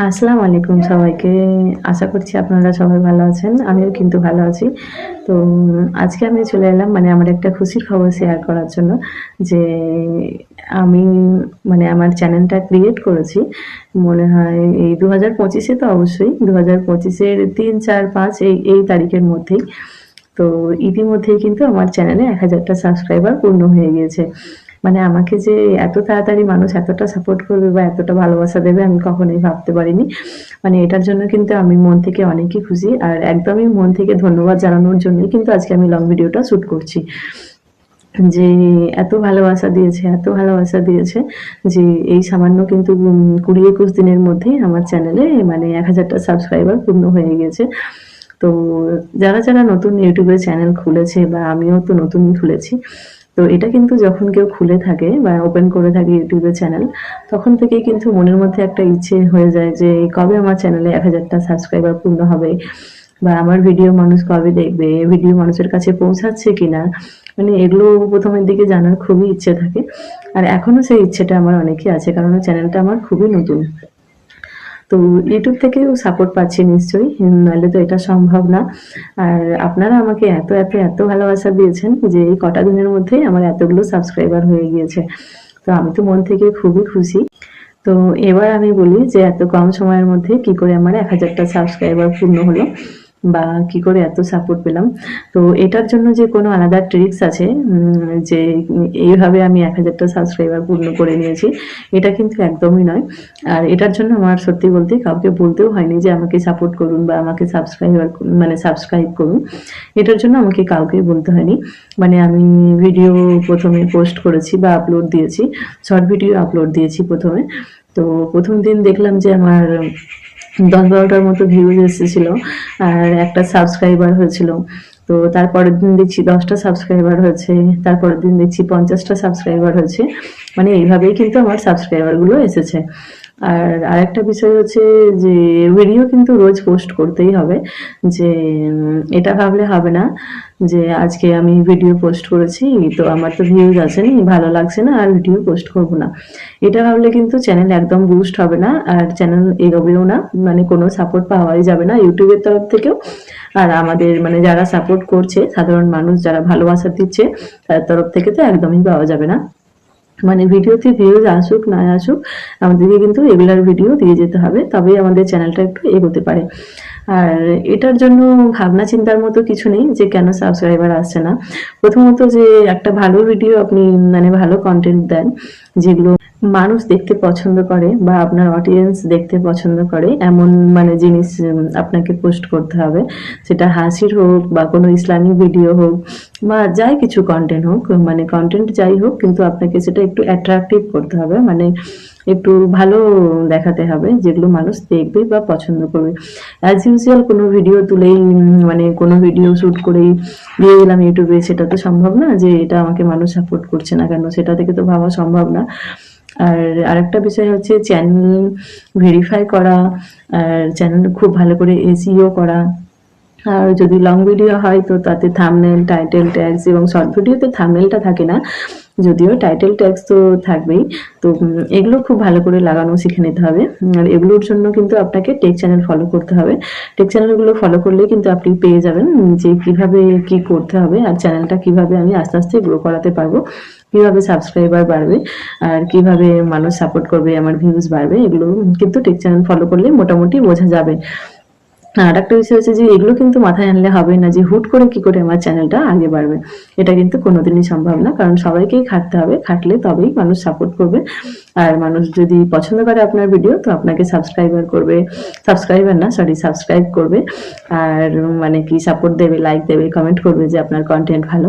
আসসালামু আলাইকুম সবাইকে। আশা করছি আপনারা সবাই ভালো আছেন। আমিও কিন্তু ভালো আছি। তো, আজকে আমি চলে এলাম মানে আমার একটা খুশির খবর শেয়ার করার জন্য যে আমি মানে আমার চ্যানেলটা ক্রিয়েট করেছি। মনে হয় এই দু হাজার পঁচিশে তো অবশ্যই দু হাজার পঁচিশের তিন, চার, পাঁচ, এই এই তারিখের মধ্যেই। তো ইতিমধ্যেই কিন্তু আমার চ্যানেলে এক হাজারটা সাবস্ক্রাইবার পূর্ণ হয়ে গিয়েছে। মানে আমাকে যে এত তাড়াতাড়ি মানুষ এতটা সাপোর্ট করবে বা এতটা ভালোবাসা দেবে আমি কখনোই ভাবতে পারিনি। মানে এটার জন্য কিন্তু আমি মন থেকে অনেকই খুশি আর একদমই মন থেকে ধন্যবাদ জানানোর জন্যই কিন্তু আজকে আমি লং ভিডিওটা শ্যুট করছি। যে এত ভালোবাসা দিয়েছে, এত ভালোবাসা দিয়েছে যে এই সামান্য কিন্তু কুড়ি একুশ দিনের মধ্যেই আমার চ্যানেলে মানে এক হাজারটা সাবস্ক্রাইবার পূর্ণ হয়ে গেছে তো যারা যারা নতুন ইউটিউবে চ্যানেল খুলেছে বা আমিও তো নতুনই খুলেছি তো এটা কিন্তু যখন কেউ খুলে থাকে বা ওপেন করে থাকে ইউটিউবে চ্যানেল তখন থেকে কিন্তু মনের মধ্যে একটা ইচ্ছে হয়ে যায় যে কবে আমার চ্যানেলে এক হাজারটা সাবস্ক্রাইবার পূর্ণ হবে? বা আমার ভিডিও মানুষ কবে দেখবে? ভিডিও মানুষের কাছে পৌঁছাচ্ছে কিনা? মানে এগুলো প্রথমের দিকে জানার খুবই ইচ্ছে থাকে। আর এখনও সেই ইচ্ছেটা আমার অনেকই আছে, কারণ চ্যানেলটা আমার খুবই নতুন। তো ইউটিউব থেকেও সাপোর্ট পাচ্ছি নিশ্চয়ই নাহলে তো এটা সম্ভব না। আর আপনারা আমাকে এত এত এত ভালোবাসা দিয়েছেন যে এই কটা দিনের মধ্যেই আমার এতগুলো সাবস্ক্রাইবার হয়ে গিয়েছে। তো আমি তো মন থেকে খুবই খুশি। তো এবার আমি বলি যে এত কম সময়ের মধ্যে কি করে আমার এক হাজারটা সাবস্ক্রাইবার পূর্ণ হলো। বা কি করে এত সাপোর্ট পেলাম? তো এটার জন্য যে কোনো আলাদা ট্রিক্স আছে যে এইভাবে আমি এক হাজারটা সাবস্ক্রাইবার পূর্ণ করে নিয়েছি, এটা কিন্তু একদমই নয়। আর এটার জন্য আমার সত্যি বলতে কাউকে বলতেও হয়নি যে আমাকে সাপোর্ট করুন বা আমাকে সাবস্ক্রাইবার মানে সাবস্ক্রাইব করুন। এটার জন্য আমাকে কাউকে বলতে হয়নি। মানে আমি ভিডিও প্রথমে পোস্ট করেছি বা আপলোড দিয়েছি শর্ট ভিডিও আপলোড দিয়েছি প্রথমে। তো প্রথম দিন দেখলাম যে আমার দশ বারোটার মতো ভিউজ এসেছিল, আর একটা সাবস্ক্রাইবার হয়েছিল। তো তারপরের দিন দেখছি দশটা সাবস্ক্রাইবার হয়েছে, তারপরের দিন দেখছি পঞ্চাশটা সাবস্ক্রাইবার হয়েছে। মানে এইভাবেই কিন্তু আমার সাবস্ক্রাইবারগুলো এসেছে। আর আরেকটা বিষয় হচ্ছে যে ভিডিও কিন্তু রোজ পোস্ট করতেই হবে যে এটা ভাবলে হবে না যে আজকে আমি ভিডিও পোস্ট করেছি, তো আমার তো ভিউজ আসেনি, ভালো লাগছে না, আর ভিডিও পোস্ট করব না। এটা ভাবলে কিন্তু চ্যানেল একদম বুস্ট হবে না, আর চ্যানেল এগোবেও না মানে কোনো সাপোর্ট পাওয়াই যাবে না ইউটিউবের তরফ থেকেও। আর আমাদের মানে যারা সাপোর্ট করছে, সাধারণ মানুষ যারা ভালোবাসা দিচ্ছে তার তরফ থেকে তো একদমই পাওয়া যাবে না। মানে ভিডিওতে ভিউজ আসুক, না আসুক, আমাদেরকে কিন্তু রেগুলার ভিডিও দিয়ে যেতে হবে, তবেই আমাদের চ্যানেলটা একটু এগোতে পারে। আর এটার জন্য ভাবনা চিন্তার মতো কিছু নেই যে কেন সাবস্ক্রাইবার আসছে না। প্রথমত যে একটা ভালো ভিডিও আপনি মানে ভালো কন্টেন্ট দেন, যেগুলো মানুষ দেখতে পছন্দ করে বা আপনার অডিয়েন্স দেখতে পছন্দ করে, এমন মানে জিনিস আপনাকে পোস্ট করতে হবে। সেটা হাসির হোক বা কোনো ইসলামিক ভিডিও হোক বা যাই কিছু কন্টেন্ট হোক মানে কন্টেন্ট যাই হোক, কিন্তু আপনাকে সেটা একটু অ্যাট্রাকটিভ করতে হবে। মানে একটু ভালো দেখাতে হবে যেগুলো মানুষ দেখবে বা পছন্দ করবে। অ্যাজ ইউজুয়াল কোনো ভিডিও তুলেই মানে কোনো ভিডিও শ্যুট করেই দিয়ে দিলাম ইউটিউবে, সেটা তো সম্ভব না যে এটা আমাকে মানুষ সাপোর্ট করছে না কেন? সেটা থেকে তো ভাবা সম্ভব না। আর আরেকটা বিষয় হচ্ছে চ্যানেল ভেরিফাই করা, আর চ্যানেল খুব ভালো করে এসিও করা। আর যদি লং ভিডিও হয় তো তাতে থামনেল টাইটেল ট্যাক্স এবং শর্ট ভিডিওতে থামনেলটা থাকে না, যদিও টাইটেল ট্যাক্স তো থাকবেই। তো এগুলো খুব ভালো করে লাগানো শিখে নিতে হবে। আর এগুলোর জন্য কিন্তু আপনাকে টেক চ্যানেল ফলো করতে হবে। টেক চ্যানেলগুলো ফলো করলে কিন্তু আপনি পেয়ে যাবেন যে কীভাবে কি করতে হবে আর চ্যানেলটা কীভাবে আমি আস্তে আস্তে গ্রো করাতে পারব। কীভাবে সাবস্ক্রাইবার বাড়বে আর কীভাবে মানুষ সাপোর্ট করবে, আমার ভিউজ বাড়বে, এগুলো কিন্তু টেক চ্যানেল ফলো করলে মোটামুটি বোঝা যাবে। আর একটা বিষয় হচ্ছে যে, এগুলো কিন্তু মাথায় আনলে হবে না যে, হুট করে কি করে আমার চ্যানেলটা আগে বাড়বে। এটা কিন্তু কোনোদিনই সম্ভব না, কারণ সবাইকেই খাটতে হবে, খাটলে তবেই মানুষ সাপোর্ট করবে। আর মানুষ যদি পছন্দ করে আপনার ভিডিও তো আপনাকে সাবস্ক্রাইবার করবে। সাবস্ক্রাইবার না সরি সাবস্ক্রাইব করবে। আর মানে কি সাপোর্ট দেবে লাইক দেবে কমেন্ট করবে যে, আপনার কন্টেন্ট ভালো।